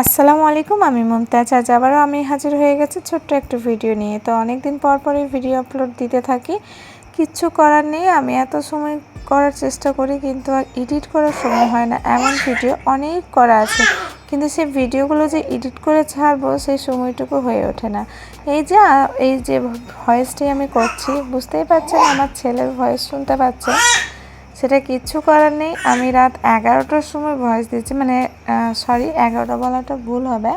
আসসালামু আলাইকুম, আমি মমতাজ। আজ আবারও আমি হাজির হয়ে গেছি ছোট্ট একটা ভিডিও নিয়ে। তো অনেক দিন পর পরই ভিডিও আপলোড দিতে থাকি। কিচ্ছু করার নেই, আমি এত সময় করার চেষ্টা করি, কিন্তু আর এডিট করার সময় হয় না। এমন ভিডিও অনেক করা আছে, কিন্তু সেই ভিডিওগুলো যে এডিট করে ছাড়বো, সেই সময়টুকু হয়ে ওঠে না। এই যে এই যে ভয়েসটি আমি করছি, বুঝতেই পারছেন, আমার ছেলের ভয়েস শুনতে পাচ্ছেন সেটা কিচ্ছু করার নেই। আমি রাত এগারোটার সময় ভয়েস দিচ্ছি। মানে সরি এগারোটা বলাটা ভুল হবে।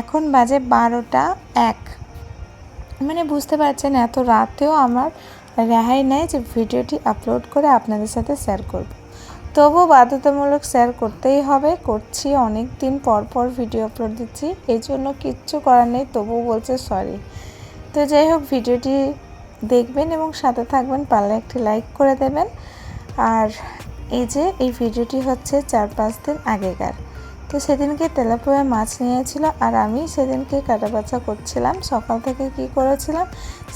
এখন বাজে বারোটা এক। মানে বুঝতে পারছেন, এত রাতেও আমার রেহাই নেই যে ভিডিওটি আপলোড করে আপনাদের সাথে শেয়ার করব। তবু বাধ্যতামূলক শেয়ার করতেই হবে। করছি অনেক দিন পর পর ভিডিও আপলোড দিচ্ছি। এই জন্য কিচ্ছু করার নেই, তবুও বলছে সরি তো যাই হোক, ভিডিওটি দেখবেন এবং সাথে থাকবেন। পারলে একটি লাইক করে দেবেন। আর এই যে, এই ভিডিওটি হচ্ছে চার পাঁচ দিন আগেকার। তো সেদিনকে তেলাপোয়া মাছ নিয়েছিল আর আমি সেদিনকে কাটাবাছা করছিলাম। সকাল থেকে কি করেছিলাম,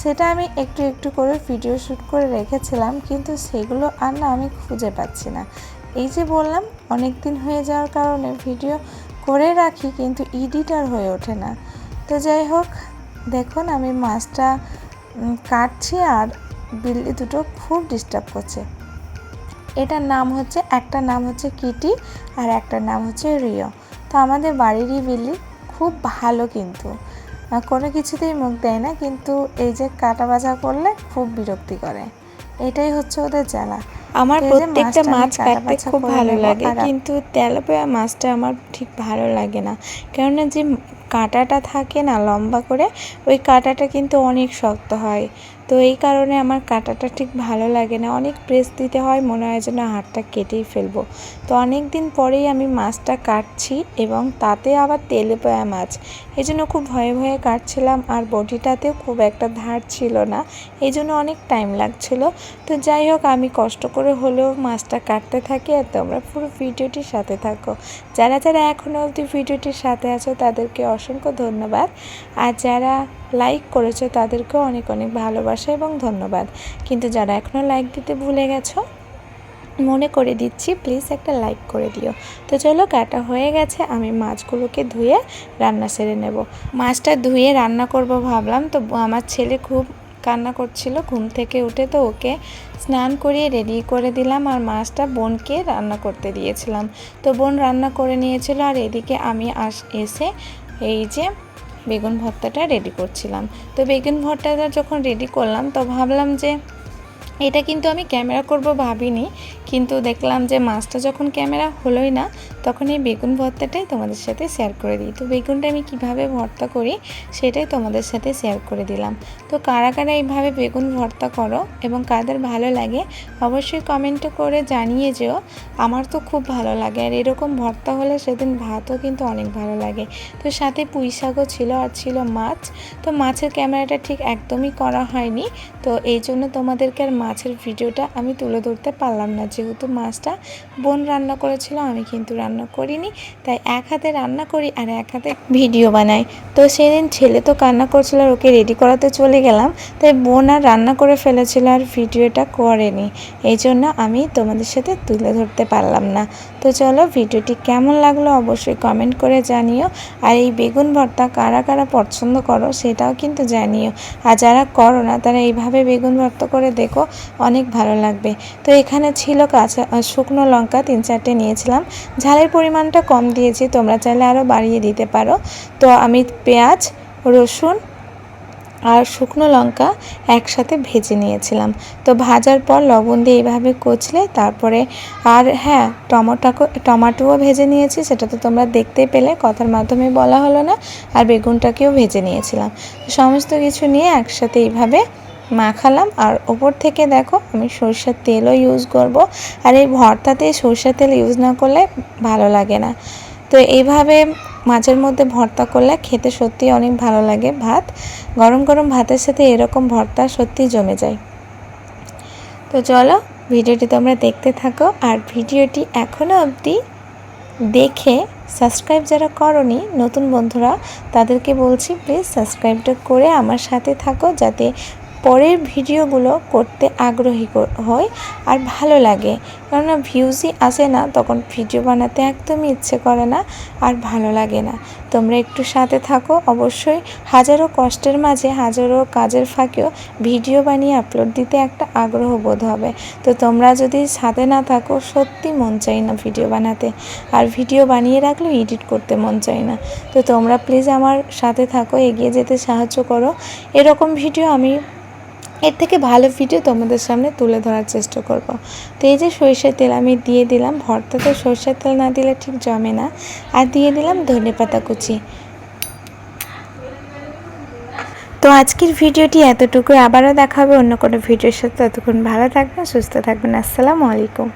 সেটা আমি একটু একটু করে ভিডিও শ্যুট করে রেখেছিলাম, কিন্তু সেগুলো আর না আমি খুঁজে পাচ্ছি না। এই যে বললাম, অনেক দিন হয়ে যাওয়ার কারণে ভিডিও করে রাখি, কিন্তু এডিটার হয়ে ওঠে না। তো যাই হোক, দেখুন আমি মাছটা কাটছি আর বিল্লি দুটো খুব ডিস্টার্ব করছে। এটার নাম হচ্ছে একটা নাম হচ্ছে কিটি আর একটার নাম হচ্ছে রিও। তো আমাদের বাড়িরই বিল্লি খুব ভালো কিন্তু। কোনো কিছুতেই মুখ দেয় না কিন্তু এই যে কাটা বাজা করলে খুব বিরক্তি করে। এটাই হচ্ছে ওদের জ্বালা। আমার প্রত্যেকটা মাছ কাটতে খুব ভালো লাগে কিন্তু তেলাপিয়া মাছটা আমার ঠিক ভালো লাগে না। কেননা যে কাঁটাটা থাকে না লম্বা করে, ওই কাঁটাটা কিন্তু অনেক শক্ত হয়। তো এই কারণে আমার কাঁটাটা ঠিক ভালো লাগে না। অনেক প্রেস দিতে হয়, মনে হয় যেন হাতটা কেটেই ফেলব। তো অনেক দিন পরেই আমি মাছটা কাটছি এবং তাতে আবার তেলে তেলেপোয়া মাছ। এই জন্য খুব ভয়ে ভয়ে কাটছিলাম আর বটিটাতেও খুব একটা ধার ছিল না। এই জন্য অনেক টাইম লাগছিল। তো যাই হোক, আমি কষ্ট করে হলেও মাছটা কাটতে থাকি আর তোমরা পুরো ভিডিওটির সাথে থাকো। যারা যারা এখনও অবধি ভিডিওটির সাথে আছো, তাদেরকে অসংখ্য ধন্যবাদ। আর যারা লাইক করেছ তাদেরকেও অনেক অনেক ভালোবাসা এবং ধন্যবাদ। কিন্তু যারা এখনও লাইক দিতে ভুলে গেছো, মনে করে দিচ্ছি প্লিজ একটা লাইক করে দিও। তো চলো কাটা হয়ে গেছে, আমি মাছগুলোকে ধুয়ে রান্না সেরে নেব। মাছটা ধুয়ে রান্না করব ভাবলাম, তো আমার ছেলে খুব কান্না করছিল ঘুম থেকে উঠে, তো ওকে স্নান করিয়ে রেডি করে দিলাম আর মাছটা বোনকে রান্না করতে দিয়েছিলাম। তো বোন রান্না করে নিয়েছিল আর এদিকে আমি আস, এসে এই যে বেগুন ভর্তাটা রেডি করছিলাম। তো বেগুন ভর্তাটা যখন রেডি করলাম, তো ভাবলাম যে এটা কিন্তু আমি ক্যামেরা করব ভাবিনি। কিন্তু দেখলাম যে মাছটা যখন ক্যামেরা হলোই না, তখন এই বেগুন ভর্তাটাই তোমাদের সাথে শেয়ার করে দিই। তো বেগুনটা আমি কীভাবে ভর্তা করি, সেটাই তোমাদের সাথে শেয়ার করে দিলাম। তো কারা কারা এইভাবে বেগুন ভর্তা করো এবং কাদের ভালো লাগে, অবশ্যই কমেন্টে করে জানিয়ে যেও। আমার তো খুব ভালো লাগে আর এরকম ভর্তা হলে সেদিন ভাতও কিন্তু অনেক ভালো লাগে। তো সাথে পুঁই শাকও ছিল আর ছিল মাছ। তো মাছের ক্যামেরাটা ঠিক একদমই করা হয়নি। তো এই জন্য তোমাদেরকে আর মাছের ভিডিওটা আমি তুলে ধরতে পারলাম না যেহেতু মাছটা বোন রান্না করেছিল, আমি কিন্তু রান্না করিনি। তাই এক হাতে রান্না করি আর এক হাতে ভিডিও বানাই। তো সেদিন ছেলে তো কান্না করছিল আর ওকে রেডি করাতে চলে গেলাম। তাই বোন আর রান্না করে ফেলেছিল আর ভিডিওটা করেনি। এই জন্য আমি তোমাদের সাথে তুলে ধরতে পারলাম না। তো চলো ভিডিওটি কেমন লাগল অবশ্যই কমেন্ট করে জানিও। আর এই বেগুন ভর্তা কারা কারা পছন্দ করো সেটাও কিন্তু জানিও। আর যারা করো না, তারা এইভাবে বেগুন ভর্তা করে দেখো, অনেক ভালো লাগবে। তো এখানে ছিল কাঁচা শুকনো লঙ্কা তিন চারটে নিয়েছিলাম। ঝালের পরিমাণটা কম দিয়েছি, তোমরা চাইলে আরও বাড়িয়ে দিতে পারো। তো আমি পেঁয়াজ, রসুন আর শুকনো লঙ্কা একসাথে ভেজে নিয়েছিলাম। তো ভাজার পর লবণ দিয়ে এইভাবে কচলে তারপরে আর হ্যাঁ টমেটো টমাটোও ভেজে নিয়েছি, সেটা তো তোমরা দেখতেই পেলে, কথার মাধ্যমে বলা হলো না, আর বেগুনটাকেও ভেজে নিয়েছিলাম। সমস্ত কিছু নিয়ে একসাথে এইভাবে মাখালাম। আর ওপর থেকে দেখো আমি সরষের তেলও ইউজ করব। আর এই ভর্তাতে সরষের তেল ইউজ না করলে ভালো লাগে না। তো এইভাবে মাছের মধ্যে ভর্তা করলে খেতে সত্যি অনেক ভালো লাগে ভাত। গরম গরম ভাতের সাথে এরকম ভর্তা সত্যি জমে যায়। তো চলো ভিডিওটি তোমরা দেখতে থাকো। আর ভিডিওটি এখনও অবধি দেখে সাবস্ক্রাইব যারা করনি, নতুন বন্ধুরা, তাদেরকে বলছি প্লিজ সাবস্ক্রাইবটা করে আমার সাথে থাকো যাতে পরের ভিডিওগুলো করতে আগ্রহী হই আর ভালো লাগে। কেননা ভিউজই আসে না, তখন ভিডিও বানাতে একদমই ইচ্ছে করে না আর ভালো লাগে না। তোমরা একটু সাথে থাকো, অবশ্যই হাজারো কষ্টের মাঝে, হাজারো কাজের ফাঁকেও ভিডিও বানিয়ে আপলোড দিতে একটা আগ্রহ বোধ হবে। তো তোমরা যদি সাথে না থাকো, সত্যি মন চাই না ভিডিও বানাতে। আর ভিডিও বানিয়ে রাখলেও এডিট করতে মন চাই না। তো তোমরা প্লিজ আমার সাথে থাকো, এগিয়ে যেতে সাহায্য করো। এরকম ভিডিও আমি এর থেকে ভালো ভিডিও তোমাদের সামনে তুলে ধরার চেষ্টা করব। তো এই যে সরিষার তেল আমি দিয়ে দিলাম, ভর্তাতে সরিষার তেল না দিলে ঠিক জমে না। আর দিয়ে দিলাম ধনে পাতা কুচি। তো আজকের ভিডিওটি এতটুকু আবারও দেখাবে অন্য কোনো ভিডিওর সাথে। ততক্ষণ ভালো থাকবেন, সুস্থ থাকবেন। আসসালামু আলাইকুম।